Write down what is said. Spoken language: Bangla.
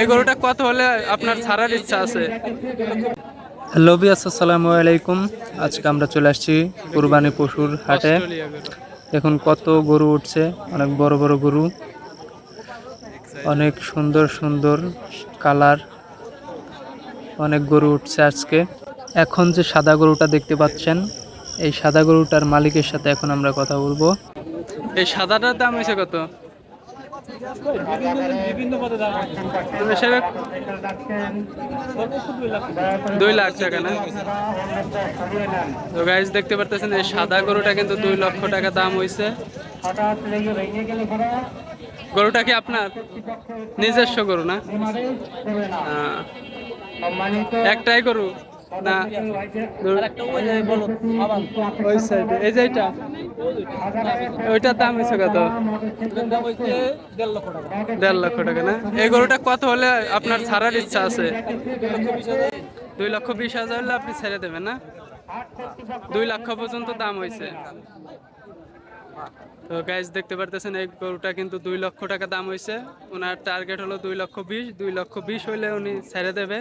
এই গরুটা কত হলে আপনার ছাড়ার ইচ্ছা আছে? হ্যালো বিয়াস আসসালামু আলাইকুম। আজকে আমরা চলে আসছি কুরবানি পশুর হাটে। দেখুন কত গরু উঠছে অনেক বড় বড় গরু। অনেক সুন্দর সুন্দর কালার অনেক গরু উঠছে আজকে। এখন যে সাদা গরুটা দেখতে পাচ্ছেন এই সাদা গরুটার মালিকের সাথে এখন আমরা কথা বলব। এই সাদাটার দাম হয়েছে কত? দুই লাখ টাকা না? তো গাইজ দেখতে পারতেছেন এই সাদা গরুটা কিন্তু দুই লক্ষ টাকা দাম হয়েছে গরুটা কি আপনার? নিজস্ব গরু না? একটাই গরু। আপনার ছাড়ার ইচ্ছা আছে? দুই লক্ষ বিশ হাজার হলে আপনি ছেড়ে দেবেন, না? দুই লক্ষ পর্যন্ত দাম হয়েছে। তো গাইজ দেখতে পারতেছেন, এই গরুটা কিন্তু দুই লক্ষ টাকা দাম হয়েছে। ওনার টার্গেট হলো দুই লক্ষ বিশ, দুই লক্ষ বিশ হইলে উনি ছেড়ে দেবে।